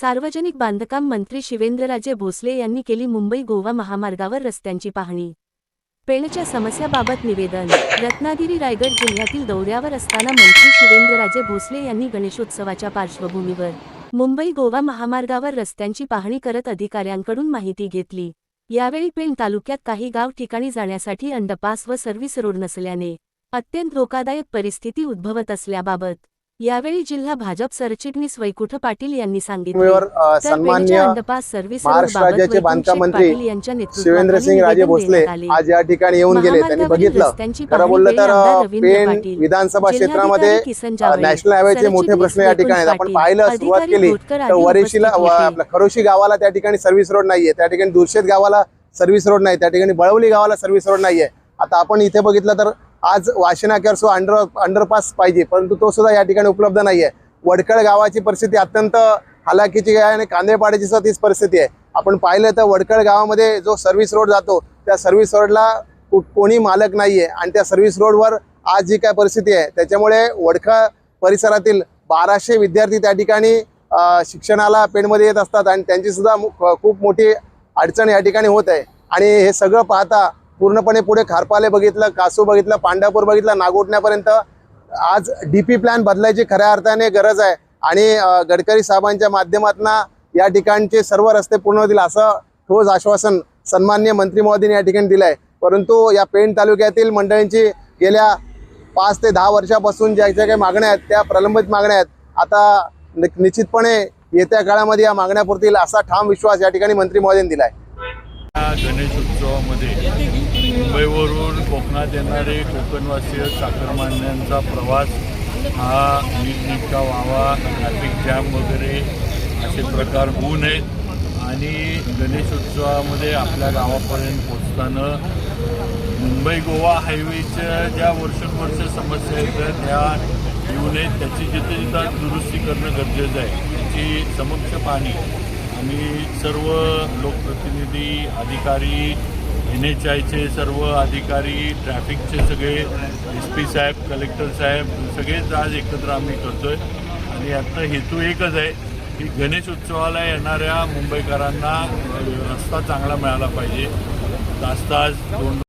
सार्वजनिक बांधकाम मंत्री शिवेंद्रराजे भोसले यांनी केली मुंबई गोवा महामार्गावर रस्त्यांची पाहणी. पेणच्या समस्याबाबत निवेदन रत्नागिरी रायगड जिल्ह्यातील दौऱ्यावर असताना मंत्री शिवेंद्रराजे भोसले यांनी गणेशोत्सवाच्या पार्श्वभूमीवर मुंबई गोवा महामार्गावर रस्त्यांची पाहणी करत अधिकाऱ्यांकडून माहिती घेतली. यावेळी पेण तालुक्यात काही गाव ठिकाणी जाण्यासाठी अंडरपास व सर्व्हिस रोड नसल्याने अत्यंत धोकादायक परिस्थिती उद्भवत असल्याबाबत यावेळी जिल्हा भाजप सरचिटणीस वैकुंठ पाटील यांनी सांगितले. सन्मान्य महाराष्ट्र राज्याचे बांधकाम मंत्री पाटील यांच्या नेतृत्वाखाली शिवेंद्र सिंग राजे भोसले. आज या ठिकाणी येऊन गेले. त्यांनी बघितलं. खरं बोललं तर पेण विधानसभा क्षेत्रामध्ये नॅशनल हायवेचे मोठे प्रश्न या ठिकाणी आपण पाहिलं सुरुवात केली. तर वरेशीला खरोशी गावाला त्या ठिकाणी सर्व्हिस रोड नाहीये. त्या ठिकाणी दुर्शेत गावाला सर्व्हिस रोड नाही त्या ठिकाणी बळवली गावाला सर्व्हिस रोड नाहीये. आता आपण इथे बघितलं तर आज वाशिनाकर सो अंडर अंडरपास पाहिजे परंतु तो सुद्धा या ठिकाणी उपलब्ध नाही आहे वडकळ गावाची परिस्थिती अत्यंत हालाकीची आहे आणि कांदेपाड्याची सुद्धा तीच परिस्थिती आहे. आपण पाहिलं तर वडकळ गावामध्ये जो सर्व्हिस रोड जातो त्या सर्व्हिस रोडला कोणी मालक नाही आहे आणि त्या सर्व्हिस रोडवर आज जी काय परिस्थिती आहे त्याच्यामुळे वडखळ परिसरातील बाराशे विद्यार्थी त्या ठिकाणी शिक्षणाला पेणमध्ये येत असतात आणि त्यांचीसुद्धा खूप मोठी अडचण या ठिकाणी होत आहे. आणि हे सगळं पाहता पूर्णपणे पुढे खारपाले बघितलं कासू बघितलं पांढरापूर बघितलं नागोटण्यापर्यंत. आज डी पी प्लॅन बदलायची खऱ्या अर्थाने गरज आहे. आणि गडकरी साहेबांच्या माध्यमातून या ठिकाणचे सर्व रस्ते पूर्ण होतील असं ठोस आश्वासन सन्मान्य मंत्री महोदयांनी या ठिकाणी दिलं आहे परंतु या पेण तालुक्यातील मंडळींची गेल्या पाच ते दहा वर्षापासून ज्या ज्या काही मागण्या आहेत त्या प्रलंबित मागण्या आहेत. आता निश्चितपणे येत्या काळामध्ये या मागण्या पुरतील असा ठाम विश्वास या ठिकाणी मंत्री महोदयांनी दिला आहे गणेशोत्सवामध्ये मुंबईवरून कोकणात येणारे कोकणवासीय चाकरमान्यांचा प्रवास हा नीटनेटका व्हावा ट्रॅफिक जॅम वगैरे असे प्रकार होऊ नयेत. आणि गणेशोत्सवामध्ये आपल्या गावापर्यंत पोचताना मुंबई गोवा हायवेच्या ज्या वर्षानुवर्ष समस्या येतात त्या येऊ नयेत. त्याची जिथे जिथं दुरुस्ती करणं गरजेचं आहे. त्याची समक्ष पाणी आम्ही सर्व लोकप्रतिनिधी अधिकारी एन एच आयचे सर्व अधिकारी ट्रॅफिकचे सगळे एस पी साहेब कलेक्टर साहेब सगळेच आज एकत्र आम्ही करतोय. आणि आता हेतू एकच आहे की गणेश उत्सवाला येणाऱ्या मुंबईकरांना रस्ता चांगला मिळाला पाहिजे. तास तास दोन